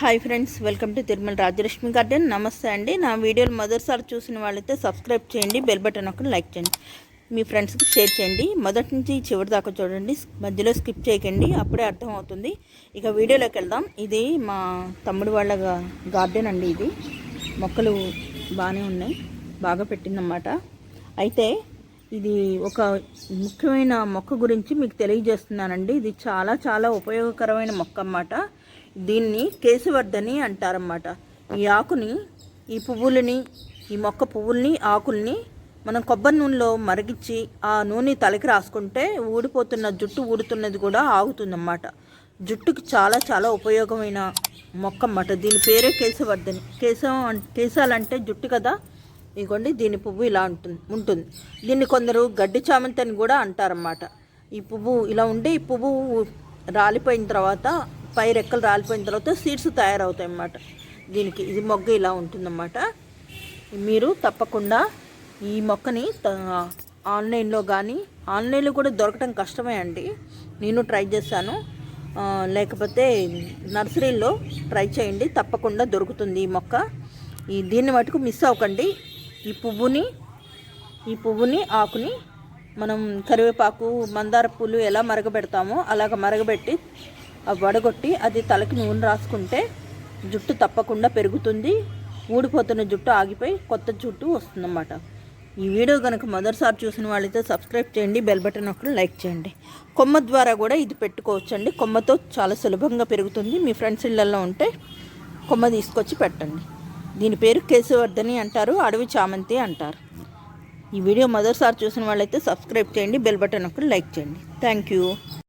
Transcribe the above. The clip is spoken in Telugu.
Hi friends welcome to Tirumala Rajalakshmi garden. నమస్తే అండి. నా వీడియోలు మొదటిసారి చూసిన వాళ్ళైతే సబ్స్క్రైబ్ చేయండి బెల్ బటన్ ఒకటి లైక్ చేయండి. మీ ఫ్రెండ్స్కి షేర్ చేయండి. మొదటి నుంచి చివరి దాకా చూడండి. మధ్యలో స్కిప్ చేయకండి అప్పుడే అర్థమవుతుంది. ఇక వీడియోలోకి వెళ్దాం. ఇది మా తమ్ముడు వాళ్ళ గార్డెన్ అండి ఇది. మొక్కలు బాగానే ఉన్నాయి. బాగా పెట్టిందన్నమాట. అయితే ఇది ఒక ముఖ్యమైన మొక్క గురించి మీకు తెలియజేస్తున్నానండి. ఇది చాలా చాలా ఉపయోగకరమైన మొక్క అన్నమాట. దీన్ని కేశవర్ధని అంటారన్నమాట. ఈ ఆకుని ఈ పువ్వులని ఈ మొక్క పువ్వుల్ని ఆకుల్ని మనం కొబ్బరి నూనెలో మరిగించి ఆ నూనె తలకి రాసుకుంటే ఊడిపోతున్న జుట్టు ఊడుతున్నది కూడా ఆగుతుందన్నమాట. జుట్టుకి చాలా చాలా ఉపయోగమైన మొక్క అన్నమాట. దీని పేరే కేశవర్ధని. కేశం కేశాలంటే జుట్టు కదా? ఇదిగోండి దీని పువ్వు ఇలా ఉంటుంది ఉంటుంది. దీన్ని కొందరు గడ్డి చామంతి అని కూడా అంటారన్నమాట. ఈ పువ్వు ఇలా ఉండి ఈ పువ్వు రాలిపోయిన తర్వాత పై రెక్కలు రాలిపోయిన తర్వాత సీడ్స్ తయారవుతాయి అన్నమాట దీనికి ఇది మొగ్గ ఇలా ఉంటుందన్నమాట. మీరు తప్పకుండా ఈ మొక్కని ఆన్లైన్లో కానీ ఆన్లైన్లో కూడా దొరకడం కష్టమే అండి. నేను ట్రై చేశాను. లేకపోతే నర్సరీలో ట్రై చేయండి. తప్పకుండా దొరుకుతుంది ఈ మొక్క. ఈ దీన్ని మటుకు మిస్ అవ్వకండి. ఈ పువ్వుని ఈ పువ్వుని ఆకుని మనం కరివేపాకు మందార పూలు ఎలా మరగబెడతామో అలాగ మరగబెట్టి వడగొట్టి అది తలకి నూనె రాసుకుంటే జుట్టు తప్పకుండా పెరుగుతుంది. ఊడిపోతున్న జుట్టు ఆగిపోయి కొత్త జుట్టు వస్తుందన్నమాట. ఈ వీడియో కనుక మొదటిసారి చూసిన వాళ్ళైతే సబ్స్క్రైబ్ చేయండి బెల్ బటన్ ఒకటి లైక్ చేయండి. కొమ్మ ద్వారా కూడా ఇది పెట్టుకోవచ్చండి. కొమ్మతో చాలా సులభంగా పెరుగుతుంది. మీ ఫ్రెండ్స్ ఇళ్ళల్లో ఉంటే కొమ్మ తీసుకొచ్చి పెట్టండి. దీని పేరు కేశవర్ధని అంటారు అడవి చామంతి అంటారు. ఈ వీడియో మొదటిసారి చూసిన వాళ్ళైతే సబ్స్క్రైబ్ చేయండి బెల్ బటన్ ఒకటి లైక్ చేయండి. Thank you.